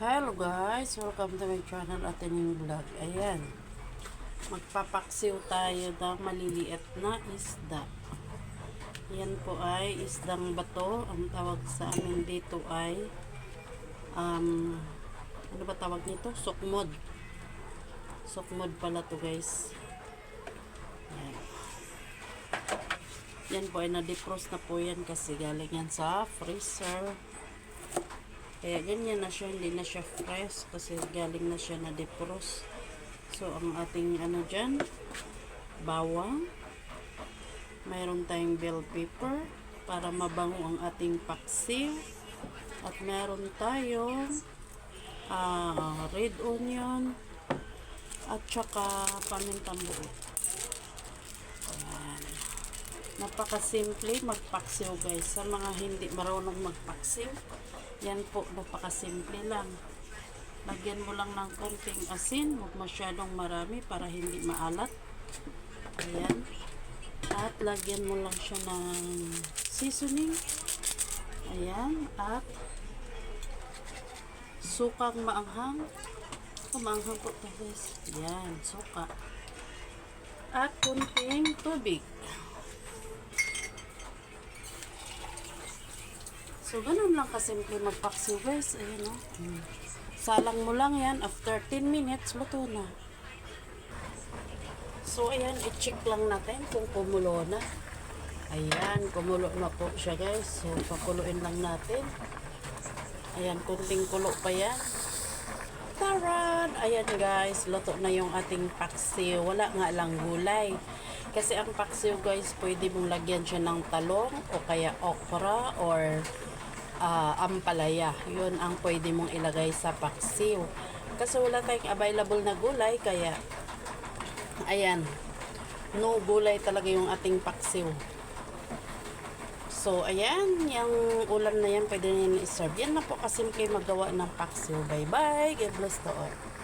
Hello guys, welcome to my channel at inyong vlog. Ayan, magpapaksiw tayo ng maliliit na isda. Yan po ay isdang bato. Ang tawag sa amin dito ay um, ano ba tawag nito? Sukmod. Sukmod pala to guys. Ayan. Yan po ay na-defrost na po yan kasi galing yan sa freezer. Kaya ganyan na siya, hindi na siya fresh kasi galing na siya na defrost. So, ang ating ano dyan, bawang. Mayroon tayong bell pepper para mabango ang ating paksiw. At meron tayong ah, red onion at saka pamintang buo. Ayan. Napakasimple magpaksiw guys. Sa mga hindi marunong magpaksiw, yan po, napakasimple lang. Lagyan mo lang ng konting asin, huwag masyadong marami para hindi maalat. Ayan. At lagyan mo lang siya ng seasoning. Ayan. At sukang maanghang. Oh, maanghang po guys. Ayan, suka. At konting tubig. So, ganun lang kasimple magpaksiw guys. Ayan o. Salang mo lang yan. After 10 minutes, luto na. So, ayan. I-check lang natin kung kumulo na. Ayan. Kumulo na po siya guys. So, pakuluin lang natin. Ayan. Kunting kulo pa yan. Taran! Ayan guys. Luto na yung ating paksiw. Wala nga lang gulay. Kasi ang paksiw guys, pwede mong lagyan siya ng talong o kaya okra or ah, ampalaya. Yun ang pwede mong ilagay sa paksiw. Kasi wala tayong available na gulay, kaya ayan, no gulay talaga yung ating paksiw. So, ayan, yung ulam na yan, pwede na yan i-serve. Yan na po kasimple magawa ng paksiw. Bye-bye. God bless to all.